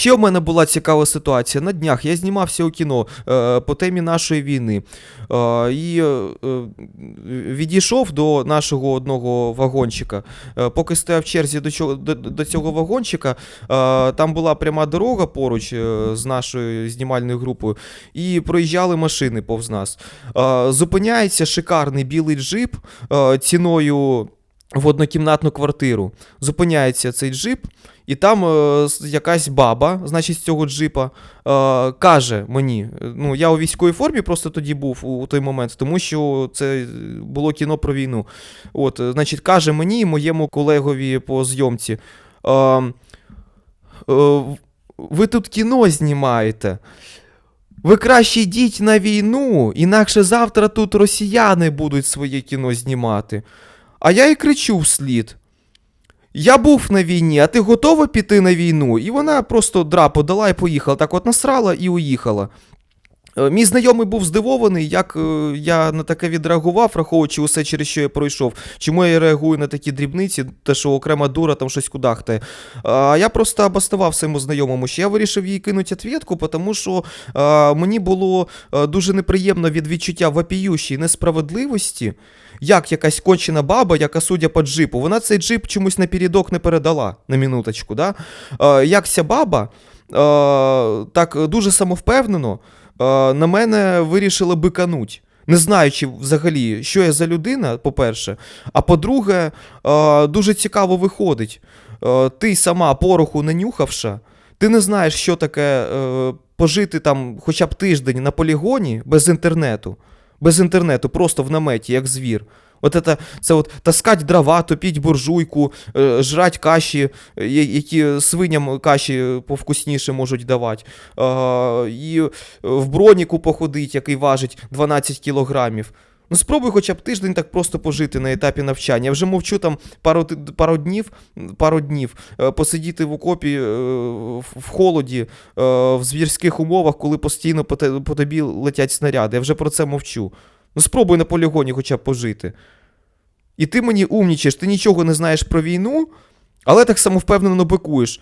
Ще в мене була цікава ситуація. На днях я знімався у кіно е, по темі нашої війни. Е, і е, відійшов до нашого одного вагончика. Е, поки стояв в черзі до, чого, до, до цього вагончика, е, там була пряма дорога поруч е, з нашою знімальною групою, і проїжджали машини повз нас. Е, зупиняється шикарний білий джип е, ціною в однокімнатну квартиру. Зупиняється цей джип, і там е, якась баба, значить, з цього джипа, е, каже мені: е, ну, я у військовій формі просто тоді був у, той момент, тому що це було кіно про війну. От, е, значить, каже мені і моєму колегові по зйомці. Е, е, ви тут кіно знімаєте. Ви краще йдіть на війну, інакше завтра тут росіяни будуть своє кіно знімати. А я і кричу вслід. Я був на війні, а ти готова піти на війну? І вона просто драпу дала і поїхала. Так от насрала і уїхала. Е, Мій знайомий був здивований, як е, я на таке відреагував, враховуючи усе, через що я пройшов. Чому я реагую на такі дрібниці, те, що окрема дура там щось кудахтає. А я просто обоснував своєму знайомому, що я вирішив їй кинути ответку, тому що е, мені було дуже неприємно від відчуття вопіющої несправедливості, як якась кончена баба, яка судя по джипу, вона цей джип чомусь напередок не передала на минуточку. Да? Е, як ця баба е, так дуже самовпевнено на мене вирішила бикануть. Не знаючи взагалі, що я за людина, по-перше. А по-друге, е, дуже цікаво виходить. Е, ти сама пороху не нюхавша, ти не знаєш, що таке е, пожити там хоча б тиждень на полігоні без інтернету. Без інтернету, просто в наметі, як звір. От це, це от таскать дрова, топіть буржуйку, е, жрать каші, е, які свиням каші повкусніше можуть давати. Е, і в броніку походить, який важить 12 кілограмів. Ну, спробуй хоча б тиждень так просто пожити на етапі навчання. Я вже мовчу там пару, пару днів, пару днів е, посидіти в окопі е, в холоді, е, в звірських умовах, коли постійно по тобі летять снаряди. Я вже про це мовчу. Ну, спробуй на полігоні хоча б пожити. І ти мені умнічаєш, ти нічого не знаєш про війну, але так само впевнено бикуєш.